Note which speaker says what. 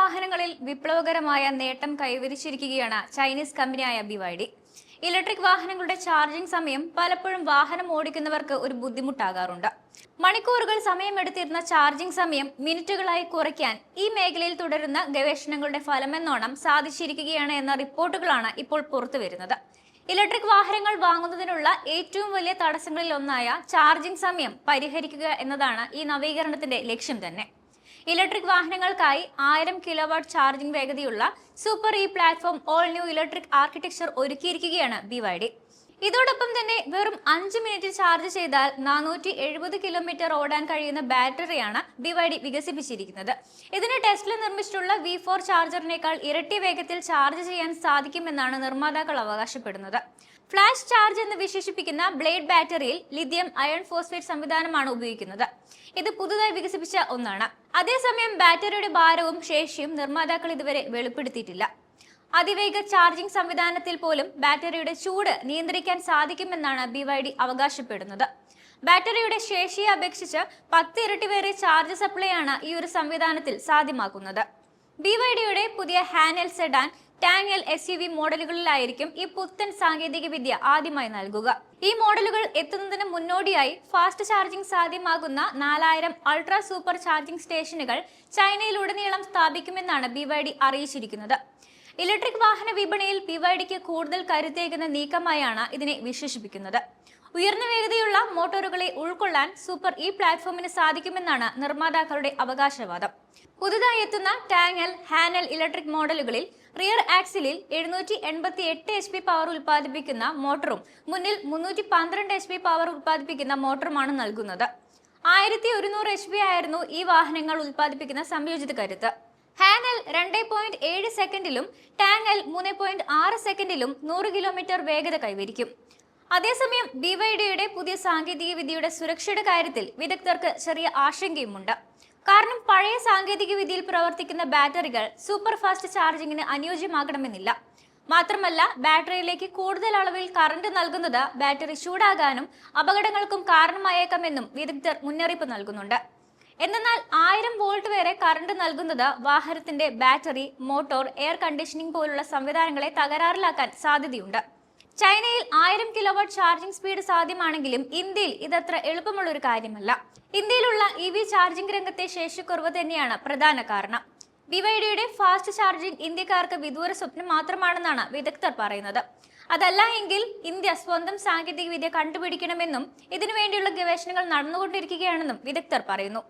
Speaker 1: വാഹനങ്ങളിൽ വിപ്ലവകരമായ നേട്ടം കൈവരിച്ചിരിക്കുകയാണ് ചൈനീസ് കമ്പനിയായ ബിവൈഡി. ഇലക്ട്രിക് വാഹനങ്ങളുടെ ചാർജിംഗ് സമയം പലപ്പോഴും വാഹനം ഓടിക്കുന്നവർക്ക് ഒരു ബുദ്ധിമുട്ടാകാറുണ്ട്. മണിക്കൂറുകൾ സമയമെടുത്തിരുന്ന ചാർജിംഗ് സമയം മിനിറ്റുകളായി കുറയ്ക്കാൻ ഈ മേഖലയിൽ തുടരുന്ന ഗവേഷണങ്ങളുടെ ഫലമെന്നോണം സാധിച്ചിരിക്കുകയാണ് എന്ന റിപ്പോർട്ടുകളാണ് ഇപ്പോൾ പുറത്തുവരുന്നത്. ഇലക്ട്രിക് വാഹനങ്ങൾ വാങ്ങുന്നതിനുള്ള ഏറ്റവും വലിയ തടസ്സങ്ങളിൽ ഒന്നായ ചാർജിംഗ് സമയം പരിഹരിക്കുക എന്നതാണ് ഈ നവീകരണത്തിന്റെ ലക്ഷ്യം തന്നെ. ഇലക്ട്രിക് വാഹനങ്ങൾക്കായി ആയിരം കിലോവാട്ട് ചാർജിംഗ് വേഗതയുള്ള super E platform all new electric architecture ഒരുക്കിയിരിക്കുകയാണ് B ഇതോടൊപ്പം തന്നെ വെറും അഞ്ച് മിനിറ്റിൽ ചാർജ് ചെയ്താൽ നാനൂറ്റി എഴുപത് കിലോമീറ്റർ ഓടാൻ കഴിയുന്ന ബാറ്ററിയാണ് ബിവൈഡി വികസിപ്പിച്ചിരിക്കുന്നത്. ഇതിന് ടെസ്റ്റിൽ നിർമ്മിച്ചിട്ടുള്ള വി ഫോർ ചാർജറിനേക്കാൾ ഇരട്ടി വേഗത്തിൽ ചാർജ് ചെയ്യാൻ സാധിക്കുമെന്നാണ് നിർമ്മാതാക്കൾ അവകാശപ്പെടുന്നത്. ഫ്ലാഷ് ചാർജ് എന്ന് വിശേഷിപ്പിക്കുന്ന ബ്ലേഡ് ബാറ്ററിയിൽ ലിഥിയം അയൺ ഫോസ്ഫേറ്റ് സംവിധാനമാണ് ഉപയോഗിക്കുന്നത്. ഇത് പുതുതായി വികസിപ്പിച്ച ഒന്നാണ്. അതേസമയം ബാറ്ററിയുടെ ഭാരവും ശേഷിയും നിർമ്മാതാക്കൾ ഇതുവരെ വെളിപ്പെടുത്തിയിട്ടില്ല. അതിവേഗ ചാർജിംഗ് സംവിധാനത്തിൽ പോലും ബാറ്ററിയുടെ ചൂട് നിയന്ത്രിക്കാൻ സാധിക്കുമെന്നാണ് ബി വൈ ഡി അവകാശപ്പെടുന്നത്. ബാറ്ററിയുടെ ശേഷിയെ അപേക്ഷിച്ച് പത്ത് ഇരട്ടി വരെ ചാർജ് സപ്ലൈ ആണ് ഈ ഒരു സംവിധാനത്തിൽ സാധ്യമാക്കുന്നത്. ബി വൈ ഡിയുടെ പുതിയ Han L sedan Tang L S U V മോഡലുകളിലായിരിക്കും ഈ പുത്തൻ സാങ്കേതിക വിദ്യ ആദ്യമായി നൽകുക. ഈ മോഡലുകൾ എത്തുന്നതിന് മുന്നോടിയായി ഫാസ്റ്റ് ചാർജിംഗ് സാധ്യമാകുന്ന നാലായിരം അൾട്രാ സൂപ്പർ ചാർജിംഗ് സ്റ്റേഷനുകൾ ചൈനയിലുടനീളം സ്ഥാപിക്കുമെന്നാണ് ബി വൈ ഡി അറിയിച്ചിരിക്കുന്നത്. ഇലക്ട്രിക് വാഹന വിപണിയിൽ പിവൈഡിക്ക് കൂടുതൽ കരുത്തേകുന്ന നീക്കമായാണ് ഇതിനെ വിശേഷിപ്പിക്കുന്നത്. ഉയർന്ന വേഗതയുള്ള മോട്ടോറുകളെ ഉൾക്കൊള്ളാൻ സൂപ്പർ ഇ പ്ലാറ്റ്ഫോമിന് സാധിക്കുമെന്നാണ് നിർമ്മാതാക്കളുടെ അവകാശവാദം. പുതുതായി എത്തുന്ന ടാങ്ങൽ ഹാനൽ ഇലക്ട്രിക് മോഡലുകളിൽ റിയർ ആക്സിലിൽ എഴുന്നൂറ്റി എൺപത്തി എട്ട് എച്ച് പി പവർ ഉൽപ്പാദിപ്പിക്കുന്ന മോട്ടറും മുന്നിൽ മുന്നൂറ്റി പന്ത്രണ്ട് എച്ച് പി പവർ ഉൽപ്പാദിപ്പിക്കുന്ന മോട്ടറുമാണ് നൽകുന്നത്. ആയിരത്തി ഒരുന്നൂറ് എച്ച് പി ആയിരുന്നു ഈ വാഹനങ്ങൾ ഉൽപ്പാദിപ്പിക്കുന്ന സംയോജിത കരുത്ത്. ഹാനൽ രണ്ട് പോയിന്റ് ഏഴ് സെക്കൻഡിലും ടാങ്ങൽ മൂന്ന് പോയിന്റ് ആറ് സെക്കൻഡിലും നൂറ് കിലോമീറ്റർ വേഗത കൈവരിക്കും. അതേസമയം ഡിവൈഡിയുടെ പുതിയ സാങ്കേതിക വിദ്യയുടെ സുരക്ഷയുടെ കാര്യത്തിൽ വിദഗ്ധർക്ക് ചെറിയ ആശങ്കയുമുണ്ട്. കാരണം പഴയ സാങ്കേതിക വിദ്യയിൽ പ്രവർത്തിക്കുന്ന ബാറ്ററികൾ സൂപ്പർ ഫാസ്റ്റ് ചാർജിങ്ങിന് അനുയോജ്യമാകണമെന്നില്ല. മാത്രമല്ല ബാറ്ററിയിലേക്ക് കൂടുതൽ അളവിൽ കറണ്ട് നൽകുന്നത് ബാറ്ററി ചൂടാകാനും അപകടങ്ങൾക്കും കാരണമായേക്കാമെന്നും വിദഗ്ധർ മുന്നറിയിപ്പ് നൽകുന്നുണ്ട്. എന്നാൽ ആയിരം വോൾട്ട് വരെ കറണ്ട് നൽകുന്നത് വാഹനത്തിന്റെ ബാറ്ററി മോട്ടോർ എയർ കണ്ടീഷനിംഗ് പോലുള്ള സംവിധാനങ്ങളെ തകരാറിലാക്കാൻ സാധ്യതയുണ്ട്. ചൈനയിൽ ആയിരം കിലോവാട്ട് ചാർജിംഗ് സ്പീഡ് സാധ്യമാണെങ്കിലും ഇന്ത്യയിൽ ഇതത്ര എളുപ്പമുള്ള ഒരു കാര്യമല്ല. ഇന്ത്യയിലുള്ള ഇ വി ചാർജിംഗ് രംഗത്തെ ശേഷിക്കുറവ് തന്നെയാണ് പ്രധാന കാരണം. വിവൈഡിയുടെ ഫാസ്റ്റ് ചാർജിംഗ് ഇന്ത്യക്കാർക്ക് വിദൂര സ്വപ്നം മാത്രമാണെന്നാണ് വിദഗ്ധർ പറയുന്നത്. അതല്ല എങ്കിൽ ഇന്ത്യ സ്വന്തം സാങ്കേതിക വിദ്യ കണ്ടുപിടിക്കണമെന്നും ഇതിനുവേണ്ടിയുള്ള ഗവേഷണങ്ങൾ നടന്നുകൊണ്ടിരിക്കുകയാണെന്നും വിദഗ്ധർ പറയുന്നു.